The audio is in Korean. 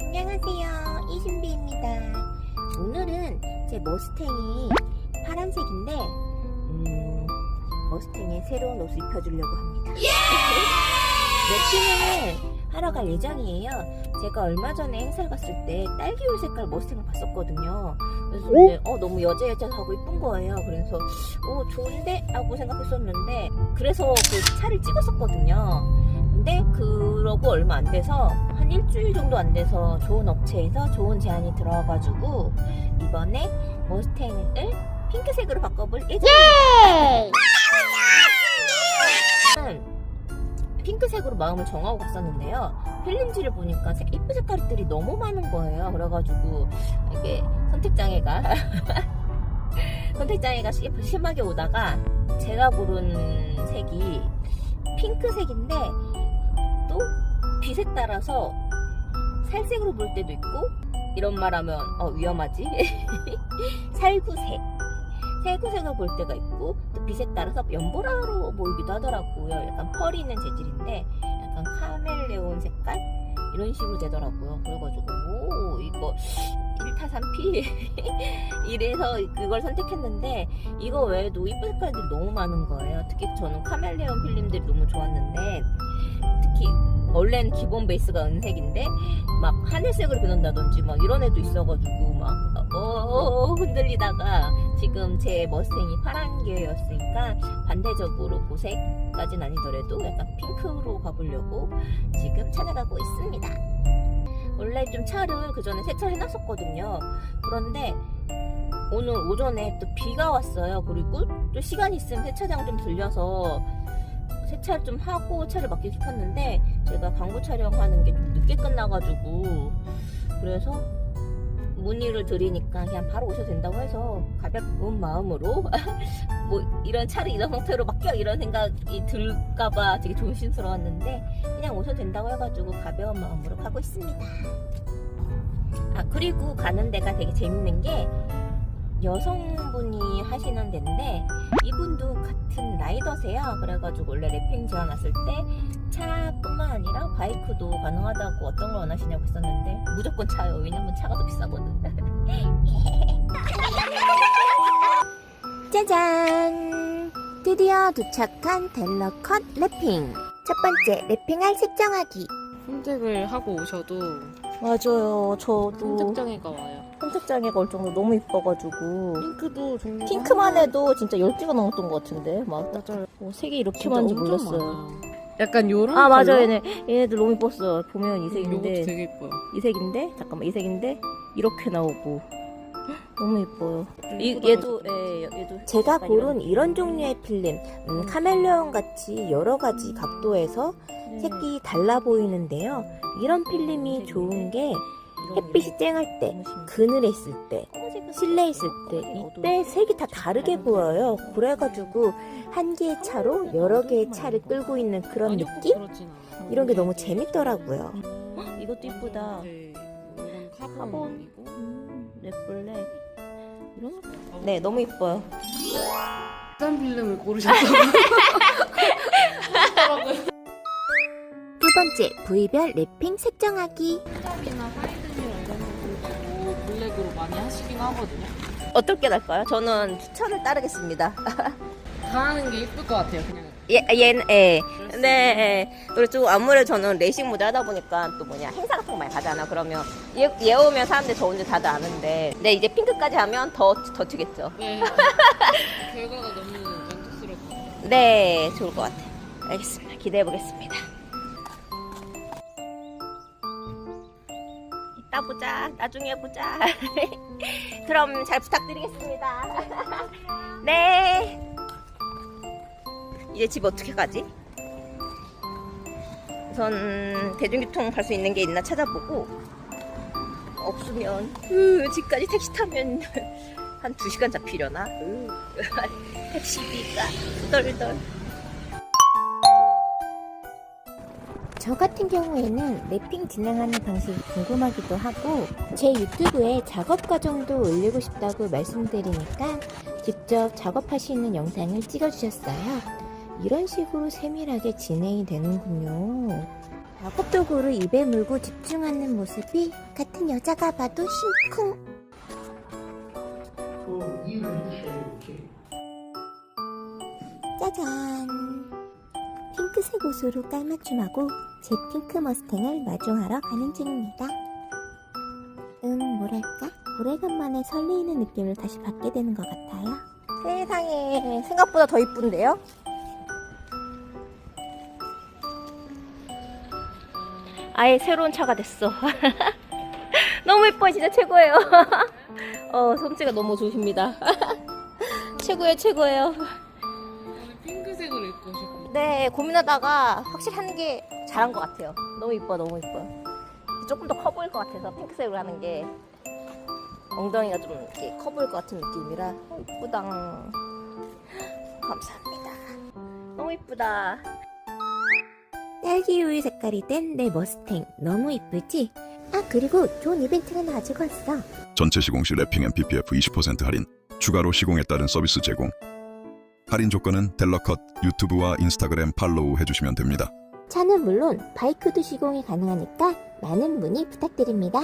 안녕하세요. 이신비입니다. 오늘은 제 머스탱이 파란색인데, 음, 머스탱에 새로운 옷을 입혀주려고 합니다. 매칭을 하러 갈 예정이에요. 제가 얼마 전에 행사를 갔을 때 딸기울 색깔 머스탱을 봤었거든요. 그래서 이제 어, 너무 여자여자하고 이쁜 거예요. 그래서 어, 좋은데? 하고 생각했었는데, 그래서 그 차를 찍었었거든요. 근데 그러고 얼마 안 돼서 한 일주일 정도 안 돼서 좋은 업체에서 좋은 제안이 들어와가지고 이번에 머스탱을 핑크색으로 바꿔볼 예정입니다. 핑크색으로 마음을 정하고 갔었는데요. 필름지를 보니까 색- 이쁜 색깔들이 너무 많은 거예요. 그래가지고 이게 선택장애가 선택장애가 시- 심하게 오다가 제가 고른 색이 핑크색인데 또 빛에 따라서 살색으로 볼 때도 있고 이런 말하면 어 위험하지? 살구색. 살구색을 볼 때가 있고 또 빛에 따라서 연보라로 보이기도 하더라고요. 약간 펄이 있는 재질인데 약간 카멜레온 색깔? 이런 식으로 되더라고요. 그래가지고 오 이거 1타 3피? 이래서 그걸 선택했는데 이거 외에도 이쁜 색깔들이 너무 많은 거예요. 특히 저는 카멜레온 필름들이 너무 좋았는데 특히 원래는 기본 베이스가 은색인데 막 하늘색으로 변한다든지 막 이런 애도 있어가지고 막 어, 어, 어, 흔들리다가 지금 제 머스탱이 파란 계였으니까 반대적으로 보색까지는 아니더라도 약간 핑크로 가보려고 지금 찾아가고 있습니다. 원래 좀 차를 그 전에 세차를 해놨었거든요. 그런데 오늘 오전에 또 비가 왔어요. 그리고 또 시간 있으면 세차장 좀 들려서 세차를 좀 하고 차를 맡기고 싶었는데 제가 광고 촬영하는 게 좀 늦게 끝나가지고 그래서 문의를 드리니까 그냥 바로 오셔도 된다고 해서 가벼운 마음으로 뭐 이런 차를 이런 상태로 맡겨 이런 생각이 들까봐 되게 조심스러웠는데 그냥 오셔도 된다고 해가지고 가벼운 마음으로 가고 있습니다. 아 그리고 가는 데가 되게 재밌는 게 여성분이 하시는 데인데 라이더세요. 그래가지고 원래 랩핑 지원 왔을 때 차뿐만 아니라 바이크도 가능하다고 어떤 걸 원하시냐고 했었는데 무조건 차요. 왜냐면 차가 더 비싸거든. 짜잔! 드디어 도착한 델러컷 랩핑. 첫 번째 랩핑할 색정하기. 선택을 하고 오셔도 맞아요. 저도 선택장애가 와요. 선택장애가 올 정도 너무 이뻐가지고. 핑크도 종류 핑크만 해도 진짜 10개가 넘었던 것 같은데. 막 맞아요. 어, 색이 이렇게 많은지 몰랐어요. 약간 요런 아 맞아 컬러? 얘네 얘네들 너무 이뻤어 보면 이 요것도 색인데 되게 예뻐요. 이 색인데 잠깐만 이 색인데 이렇게 나오고 헉, 너무 이뻐요 이, 얘도. 예, 얘도 제가 약간 고른 이런 종류의 필름 음, 카멜레온 같이 여러 가지 각도에서 네. 색이 달라 보이는데요 이런 필름이 좋은 게 햇빛이 쨍할 때 그늘에 있을 때 실내에 있을 때 이때 색이 다 다르게 보여요 그래가지고 한 개의 차로 여러 개의 차를 끌고 있는 그런 꼭 느낌? 그렇진. 이런 게 너무 재밌더라고요. 음, 이것도 이쁘다. 네, 뭐 이건 카본. 랩블랙 이런? 네 너무 이뻐요. 비싼 필름을 고르셨다고 두 번째 부위별 랩핑 색정하기. 이런 것들도 블랙으로 많이 하시긴 하거든요. 어떻게 날까요? 저는 추천을 따르겠습니다. 가하는 게 예쁠 것 같아요. 그냥 예, 얘는 예. 네. 예. 그리고 아무래도 저는 레이싱 모델 하다 보니까 또 뭐냐 행사 같은 거 많이 가잖아. 그러면 얘, 얘 오면 사람들 더운지 다들 아는데, 네 이제 핑크까지 하면 더더 튀겠죠. 네. 결과가 너무 같아요. 네, 좋을 것 같아요. 알겠습니다. 기대해 보겠습니다. 이따 보자. 나중에 보자. 그럼 잘 부탁드리겠습니다. 네. 이제 집 어떻게 가지? 우선 대중교통 갈 수 있는 게 있나 찾아보고 없으면 으, 집까지 택시 타면 한 2시간 잡히려나? 으, 택시비가 덜덜 저 같은 경우에는 랩핑 진행하는 방식이 궁금하기도 하고 제 유튜브에 작업 과정도 올리고 싶다고 말씀드리니까 직접 작업하시는 영상을 찍어주셨어요. 이런 식으로 세밀하게 진행이 되는군요. 마법도구를 입에 물고 집중하는 모습이 같은 여자가 봐도 심쿵. 짜잔. 핑크색 옷으로 깔맞춤하고 제 핑크 머스탱을 마중하러 가는 중입니다. 음, 뭐랄까? 오래간만에 설레이는 느낌을 다시 받게 되는 것 같아요. 세상에 생각보다 더 이쁜데요? 아예 새로운 차가 됐어. 너무 예뻐요, 진짜 최고예요. 어, 솜씨가 너무 좋으십니다. 최고예요, 최고예요. 오늘 핑크색으로 입고 싶어. 네, 고민하다가 확실히 하는 게 잘한 것 같아요. 너무 이뻐, 너무 이뻐. 조금 더 커 보일 것 같아서 핑크색으로 하는 게 엉덩이가 좀 이렇게 커 보일 것 같은 느낌이라 어, 이쁘다. 감사합니다. 너무 이쁘다. 딸기 우유 색깔이 된내 머스탱 너무 이쁘지? 아 그리고 좋은 이벤트가 하나 가지고 왔어. 전체 시공 시 랩핑 앤 PPF 20% 할인, 추가로 시공에 따른 서비스 제공. 할인 조건은 텔러컷 유튜브와 인스타그램 팔로우 해주시면 됩니다. 차는 물론 바이크도 시공이 가능하니까 많은 문의 부탁드립니다.